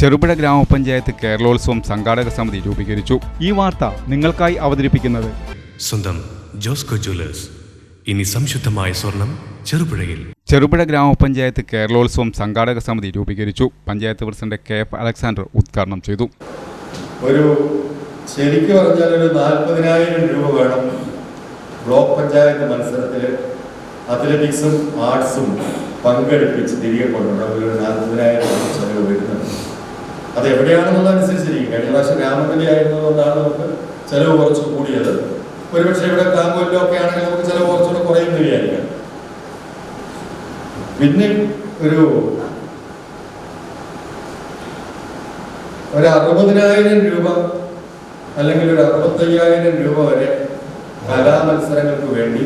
ചെറുപുഴ ഗ്രാമപഞ്ചായത്ത് കേരളോത്സവം സംഘാടക സമിതി രൂപീകരിച്ചു. ഈ വാർത്ത നിങ്ങൾക്കായി അവതരിപ്പിക്കുന്നത് സ്വന്തം ജോസ്കോ ജ്വല്ലേഴ്സ്. ഇനി സംശുദ്ധമായ സ്വർണം ചെറുപുഴയിൽ. ചെറുപുഴ ഗ്രാമപഞ്ചായത്ത് കേരളോത്സവം സംഘാടക സമിതി രൂപീകരിച്ചു. Panchayat president K F Alexander ഉദ്ഘാടനം ചെയ്തു. ഒരു ശരിക്കും പറഞ്ഞാൽ ഒരു നാൽപ്പതിനായിരം രൂപ വേണം. ബ്ലോക്ക് പഞ്ചായത്ത് മത്സരത്തിൽ അത്ലറ്റിക്സും ആർട്സും പങ്കെടുപ്പിച്ച് തിരികെ കൊണ്ടുവരണം. ഒരു നാൽപ്പതിനായിരം രൂപ ചെലവ് വരുന്നത് അത് എവിടെയാണെന്നുള്ളതനുസരിച്ചിരിക്കും കഴിഞ്ഞ പ്രാവശ്യം രാമകലി ആയിരുന്നതുകൊണ്ടാണ് നമുക്ക് ചിലവ് കുറച്ച് കൂടിയത്. ഒരുപക്ഷെ ഇവിടെ കാമ്പൊല്ലോ ഒക്കെ ആണെങ്കിൽ നമുക്ക് ചിലവ് കുറച്ചുകൂടെ കുറയും വിചാരിക്കാം പിന്നെ ഒരു ഒരു അറുപതിനായിരം രൂപ അല്ലെങ്കിൽ ഒരു അറുപത്തയ്യായിരം രൂപ വരെ കലാമത്സരങ്ങൾക്ക് വേണ്ടി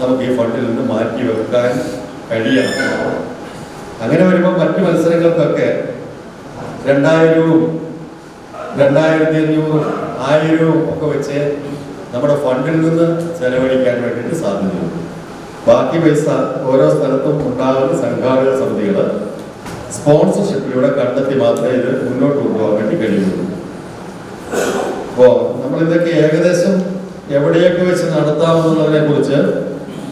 നമുക്ക് ഈ ഫണ്ടിൽ നിന്ന് മാറ്റി വെക്കാൻ കഴിയണം. അങ്ങനെ വരുമ്പോൾ മറ്റു മത്സരങ്ങൾക്കൊക്കെ രണ്ടായിരവും രണ്ടായിരത്തി അഞ്ഞൂറും ആയിരവും ഒക്കെ വെച്ച് നമ്മുടെ ഫണ്ടിൽ നിന്ന് ചെലവഴിക്കാൻ വേണ്ടിയിട്ട് സാധ്യതയുണ്ട്. ബാക്കി പൈസ ഓരോ സ്ഥലത്തും ഉണ്ടാകുന്ന സംഘാടക സമിതികൾ സ്പോൺസർഷിപ്പിലൂടെ കണ്ടെത്തി മാത്രമേ ഇത് മുന്നോട്ട് കൊണ്ടുപോകാൻ വേണ്ടി കഴിയുള്ളൂ. നമ്മൾ ഇതൊക്കെ ഏകദേശം എവിടെയൊക്കെ വെച്ച് നടത്താമെന്നുള്ളതിനെ കുറിച്ച്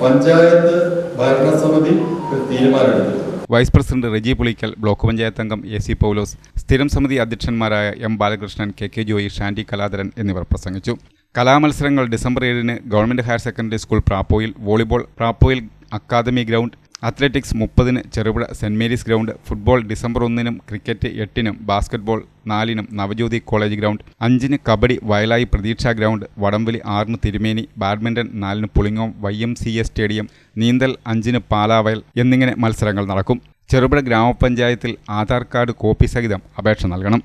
പഞ്ചായത്ത് ഭരണസമിതി ഒരു തീരുമാനമെടുത്തു vice president Reji Pulickal block panchayat അംഗം എ സി പൗലോസ് സ്ഥിരം സമിതി അധ്യക്ഷന്മാരായ M Balakrishnan K K Joy Shandy Kaladharan എന്നിവർ പ്രസംഗിച്ചു. കലാമത്സരങ്ങൾ ഡിസംബർ ഏഴിന് government higher secondary school Prapoyil volleyball Prapoyil academy ground athletics മുപ്പതിന് Cherupuzha Saint Mary's ground football December ഒന്നിനും cricket എട്ടിനും ബാസ്കറ്റ്ബോൾ നാലിനും നവജ്യോതി കോളേജ് ഗ്രൗണ്ട് അഞ്ചിന് കബഡി വയലായി പ്രതീക്ഷ ഗ്രൗണ്ട് വടംവലി ആറിന് തിരുമേനി ബാഡ്മിന്റൺ നാലിന് Pulingome Y M C A stadium നീന്തൽ അഞ്ചിന് പാലാവയൽ എന്നിങ്ങനെ മത്സരങ്ങൾ നടക്കും. ചെറുപുഴ ഗ്രാമപഞ്ചായത്തിൽ ആധാർ കാർഡ് കോപ്പി സഹിതം അപേക്ഷ നൽകണം.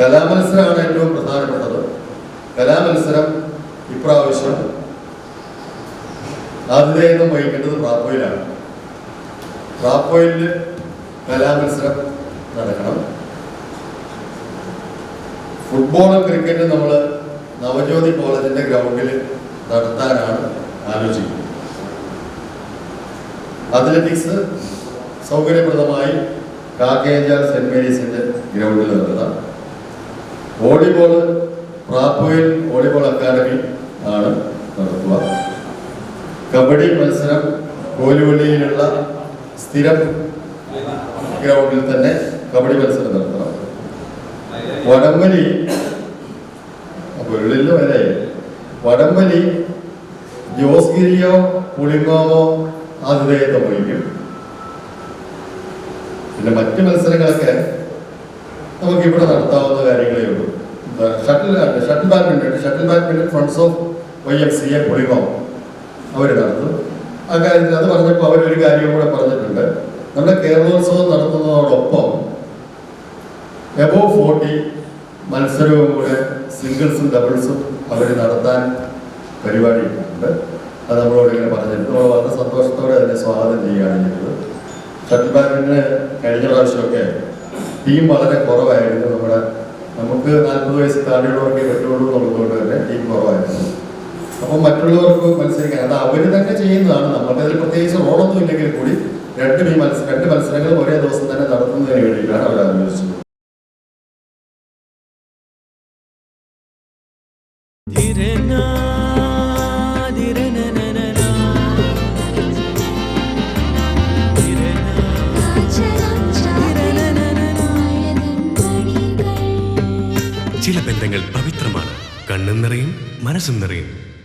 കലാമത്സരമാണ് ഏറ്റവും പ്രധാനപ്പെട്ടത്. കലാമത്സരം ഇപ്രാവശ്യം ആതിഥേയത്വം വഹിക്കേണ്ടത് പ്രാപ്പോയിലാണ് പ്രാപ്പോയിൽ കലാമത്സരം നടക്കണം. ഫുട്ബോളും ക്രിക്കറ്റും നമ്മൾ നവജ്യോതി കോളേജിന്റെ ഗ്രൗണ്ടിൽ നടത്താനാണ് ആലോചിക്കുന്നത്. അത്ലറ്റിക്സ് സൗകര്യപ്രദമായി കാക്കേജ സെന്റ് മേരീസിന്റെ ഗ്രൗണ്ടിൽ നടത്താം വോളിബോൾ പ്രാപ്പോയിൽ വോളിബോൾ അക്കാദമി ആണ് നടത്തുക. കബഡി മത്സരം കോലുവള്ളിയിലുള്ള സ്ഥിരം ഗ്രൗണ്ടിൽ തന്നെ കബഡി മത്സരം നടത്തണം. വടംവലി വെള്ളിൽ വരെ. വടംവലി ജോസ്ഗിരിയോ പുളിങ്ങോമോ ആതിഥേയത്വം വഹിക്കും പിന്നെ മറ്റ് മത്സരങ്ങളൊക്കെ നമുക്ക് ഇവിടെ നടത്താവുന്ന കാര്യങ്ങളേ ഉള്ളൂ. Shuttle shuttle badminton shuttle badminton friends of Y M C A Pulingome അവർ നടത്തും. ആ കാര്യത്തിൽ അത് അവരൊരു കാര്യം കൂടെ പറഞ്ഞിട്ടുണ്ട്. നമ്മുടെ കേരളോത്സവം നടത്തുന്നതോടൊപ്പം എബോ ഫോർട്ടി മത്സരവും കൂടെ സിംഗിൾസും ഡബിൾസും അവർ നടത്താൻ പരിപാടിയിട്ടുണ്ട്. അത് നമ്മളോട് ഇങ്ങനെ പറഞ്ഞിട്ടുണ്ട്. നമ്മൾ വളരെ സന്തോഷത്തോടെ അതിനെ സ്വാഗതം ചെയ്യുകയാണ് ചെയ്തത് ഷട്ടിൽ ബാഡ്മിന്റന് കഴിഞ്ഞ പ്രാവശ്യമൊക്കെ ടീം വളരെ കുറവായിരുന്നു. നമ്മുടെ നമുക്ക് നാൽപ്പത് വയസ്സ് താഴെയുള്ളവർക്കേ പറ്റുള്ളൂ എന്നുള്ളതുകൊണ്ട് തന്നെ ടീം കുറവായിരുന്നു. അപ്പം മറ്റുള്ളവർക്ക് മത്സരിക്കാൻ. അത് അവർ തന്നെ ചെയ്യുന്നതാണ്. നമ്മുടെ അതിൽ പ്രത്യേകിച്ച് റോളൊന്നും ഇല്ലെങ്കിൽ കൂടി രണ്ട് ഈ മത്സരം രണ്ട് മത്സരങ്ങളും ഒരേ ദിവസം തന്നെ നടത്തുന്നതിന് വേണ്ടിയിട്ടാണ് അവർ ആലോചിച്ചത്. ചില ബന്ധങ്ങൾ പവിത്രമാണ്. കണ്ണും നിറയും മനസ്സും നിറയും.